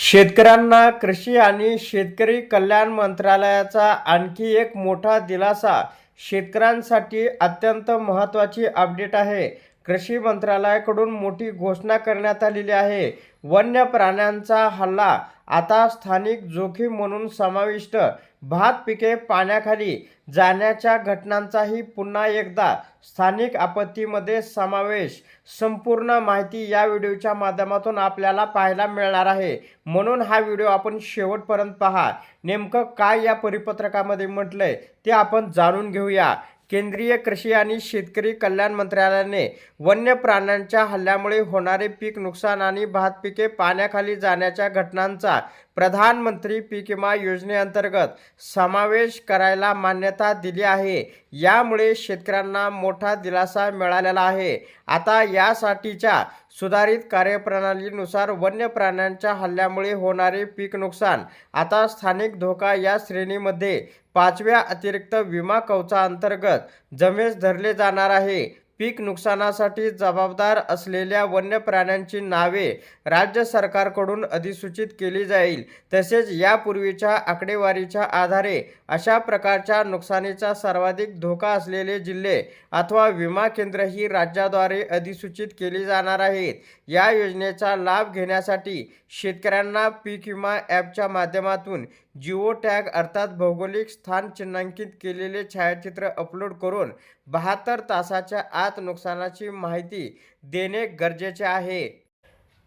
शेतकऱ्यांना कृषी आणि शेतकरी कल्याण मंत्रालयाचा आणखी एक मोठा दिलासा शेतकऱ्यांसाठी अत्यंत महत्त्वाची अपडेट आहे. कृषी मंत्रालयाकडून मोठी घोषणा करण्यात आलेली आहे. वन्य प्राण्यांचा हल्ला आता स्थानिक जोखीम म्हणून समाविष्ट भात पिके पाण्याखाली जाण्याच्या घटनांचाही पुन्हा एकदा स्थानिक आपत्तीमध्ये समावेश. संपूर्ण माहिती या व्हिडिओच्या माध्यमातून आपल्याला पाहायला मिळणार आहे. म्हणून हा व्हिडिओ आपण शेवटपर्यंत पहा. नेमकं काय या परिपत्रकामध्ये म्हटलंय ते आपण जाणून घेऊया. केंद्रीय कृषी आणि शेतकरी कल्याण मंत्रालयाने वन्य प्राण्यांच्या हल्ल्यामुळे होणारे पीक नुकसान आणि भात पिके पाण्याखाली जाण्याच्या घटनांचा प्रधानमंत्री पीक विमा योजनेअंतर्गत समावेश करायला मान्यता दिली आहे. यामुळे शेतकऱ्यांना मोठा दिलासा मिळालेला आहे. आता यासाठीच्या सुधारित कार्यप्रणालीनुसार वन्य प्राण्यांच्या हल्ल्यामुळे होणारे पीक नुकसान आता स्थानिक धोका या श्रेणीमध्ये पाचव्या अतिरिक्त विमा कवचाअंतर्गत जमेस धरले जाणार आहे. पीक नुकसानासाठी जबाबदार असलेल्या वन्य प्राण्यांची नावे राज्य सरकारकडून अधिसूचित केली जाईल. तसेच यापूर्वीच्या आकडेवारीच्या आधारे अशा प्रकारच्या नुकसानीचा सर्वाधिक धोका असलेले जिल्हे अथवा विमा केंद्र ही राज्याद्वारे अधिसूचित केली जाणार आहेत. या योजनेचा लाभ घेण्यासाठी शेतकऱ्यांना पीक विमा ॲपच्या माध्यमातून जिओ टॅग अर्थात भौगोलिक स्थान चिन्हांकित केलेले छायाचित्र अपलोड करून बहात्तर तासाच्या आत नुकसानाची माहिती देणे गरजेचे आहे.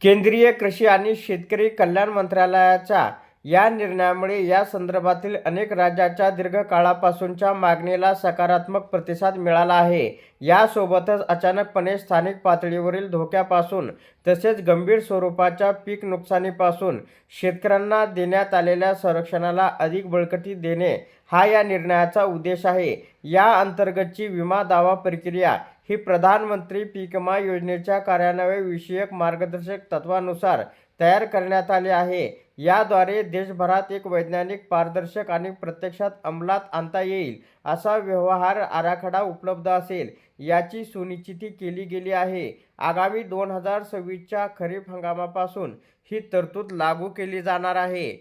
केंद्रीय कृषी आणि शेतकरी कल्याण मंत्रालयाच्या या निर्णयामुळे या संदर्भातील अनेक राज्याच्या दीर्घकाळापासूनच्या मागणीला सकारात्मक प्रतिसाद मिळाला आहे. यासोबतच अचानकपणे स्थानिक पातळीवरील धोक्यापासून तसेच गंभीर स्वरूपाच्या पीक नुकसानीपासून शेतकऱ्यांना देण्यात आलेल्या संरक्षणाला अधिक बळकटी देणे हा या निर्णयाचा उद्देश आहे. या अंतर्गतची विमा दावा प्रक्रिया ही प्रधानमंत्री पीक विमा योजनेच्या कार्यान्वयविषयक मार्गदर्शक तत्वानुसार तयार करण्यात आले आहे. याद्वारे देशभरात एक वैज्ञानिक पारदर्शक आणि प्रत्यक्षात अंमलात आणता येईल असा व्यवहार आराखडा उपलब्ध असेल याची सुनिश्चिती केली गेली आहे. आगामी दोन हजार सव्वीसच्या खरीप हंगामापासून ही तरतूद लागू केली जाणार आहे.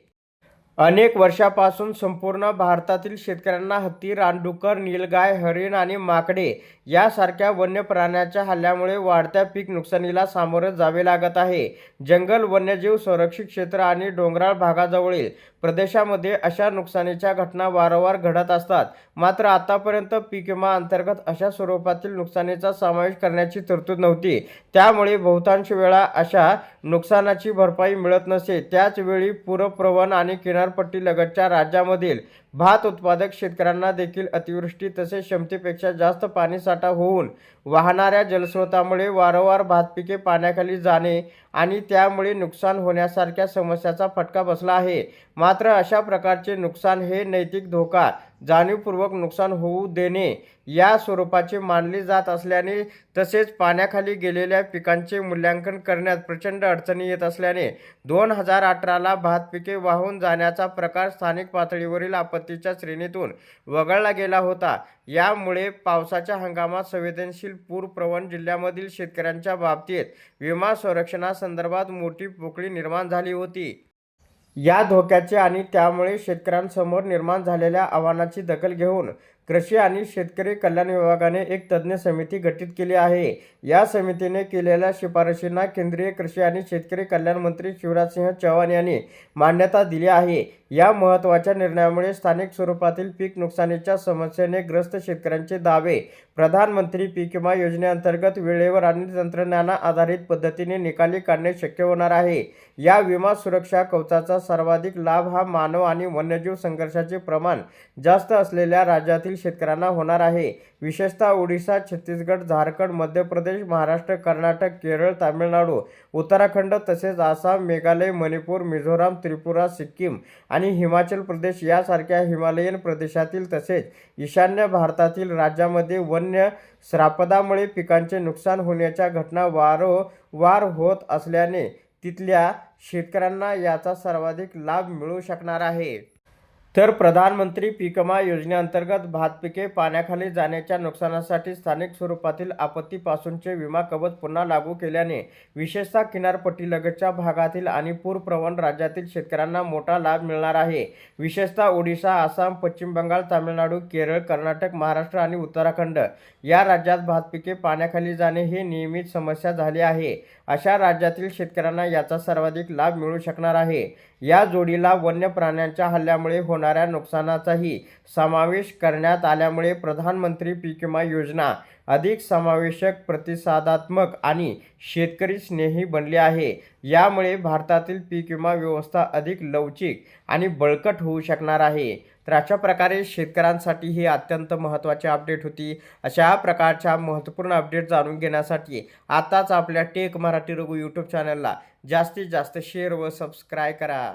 अनेक वर्षापासून संपूर्ण भारतातील शेतकऱ्यांना हत्ती रानडुकर नीलगाय हरिण आणि माकडे यासारख्या वन्य प्राण्याच्या हल्ल्यामुळे वाढत्या पीक नुकसानीला सामोरे जावे लागत आहे. जंगल वन्यजीव संरक्षित क्षेत्र आणि डोंगराळ भागाजवळील प्रदेशामध्ये अशा नुकसानीच्या घटना वारंवार घडत असतात. मात्र आतापर्यंत पीक विमा अंतर्गत अशा स्वरूपातील नुकसानीचा समावेश करण्याची तरतूद नव्हती. त्यामुळे बहुतांश वेळा अशा नुकसानाची भरपाई मिळत नसे. त्याचवेळी पूरप्रवण आणि किनारपट्टी किनारपट्टीलगतच्या राज्यांमधील भात उत्पादक शेतकऱ्यांना देखील अतिवृष्टी तसेच क्षमतेपेक्षा जास्त पाणीसाठा होऊन वाहणाऱ्या जलस्रोतामुळे वारंवार भात पिके पाण्याखाली जाणे आणि त्यामुळे नुकसान होण्यासारख्या समस्याचा फटका बसला आहे. मात्र अशा प्रकारचे नुकसान हे नैतिक धोका जाणीवपूर्वक नुकसान होऊ देणे या स्वरूपाचे मानले जात असल्याने तसेच पाण्याखाली गेलेल्या पिकांचे मूल्यांकन करण्यात प्रचंड अडचणी येत असल्याने दोन हजार अठराला भात पिके वाहून जाण्याचा प्रकार स्थानिक पातळीवरील आपत्तीच्या श्रेणीतून वगळला गेला होता. यामुळे पावसाच्या हंगामात संवेदनशील पूरप्रवण जिल्ह्यामधील शेतकऱ्यांच्या बाबतीत विमा संरक्षणासंदर्भात मोठी पोकळी निर्माण झाली होती. या धोक्याचे आणि त्यामुळे शेतकऱ्यांसमोर निर्माण झालेल्या आव्हानाची दखल घेऊन कृषी आणि शेतकरी कल्याण विभागाने एक तज्ज्ञ समिती गठीत केली आहे. या समितीने केलेल्या शिफारशींना केंद्रीय कृषी आणि शेतकरी कल्याण मंत्री शिवराजसिंह चौहान यांनी मान्यता दिली आहे. या महत्त्वाच्या निर्णयामुळे स्थानिक स्वरूपातील पीक नुकसानीच्या समस्येने ग्रस्त शेतकऱ्यांचे दावे प्रधानमंत्री पीक विमा योजनेअंतर्गत वेळेवर आणि तंत्रज्ञाना आधारित पद्धतीने निकाली काढणे शक्य होणार आहे. या विमा सुरक्षा कवचाचा सर्वाधिक लाभ हा मानव आणि वन्यजीव संघर्षाचे प्रमाण जास्त असलेल्या राज्यातील शेतकऱ्यांना होणार आहे. विशेषतः ओडिशा छत्तीसगड झारखंड मध्य प्रदेश महाराष्ट्र कर्नाटक केरळ तामिळनाडू उत्तराखंड तसेच आसाम मेघालय मणिपूर मिझोराम त्रिपुरा सिक्कीम आणि हिमाचल प्रदेश यासारख्या हिमालयीन प्रदेशातील तसेच ईशान्य भारतातील राज्यामध्ये वन्य श्रापदामुळे पिकांचे नुकसान होण्याच्या घटना वारंवार होत असल्याने तिथल्या शेतकऱ्यांना याचा सर्वाधिक लाभ मिळू शकणार आहे. तर प्रधानमंत्री पीकमा योजनेअंतर्गत भात पिके पाण्याखाली जाण्याच्या नुकसानासाठी स्थानिक स्वरूपातील आपत्तीपासूनचे विमा कवच पुन्हा लागू केल्याने विशेषतः किनारपट्टीलगतच्या भागातील आणि पूरप्रवण राज्यातील शेतकऱ्यांना मोठा लाभ मिळणार आहे. विशेषतः ओडिशा आसाम पश्चिम बंगाल तामिळनाडू केरळ कर्नाटक महाराष्ट्र आणि उत्तराखंड या राज्यात भात पिके पाण्याखाली जाणे हे नियमित समस्या झाली आहे. अशा राज्यातील शेतकऱ्यांना याचा सर्वाधिक लाभ मिळू शकणार आहे. या जोडीला वन्य प्राण्यांच्या हल्ल्यामुळे होणाऱ्या नुकसानाचाही समावेश करण्यात आल्यामुळे प्रधानमंत्री पीक विमा योजना अधिक समावेशक प्रतिसादात्मक आणि शेतकरी स्नेही बनली आहे. यामुळे भारतातील पीक विमा व्यवस्था अधिक लवचिक आणि बळकट होऊ शकणार आहे. तर अशा प्रकारे शेतकऱ्यांसाठी ही अत्यंत महत्त्वाची अपडेट होती. अशा प्रकारच्या महत्त्वपूर्ण अपडेट जाणून घेण्यासाठी आताच आपल्या टेक मराठी रघु यूट्यूब चॅनलला जास्तीत जास्त शेअर व सबस्क्राईब करा.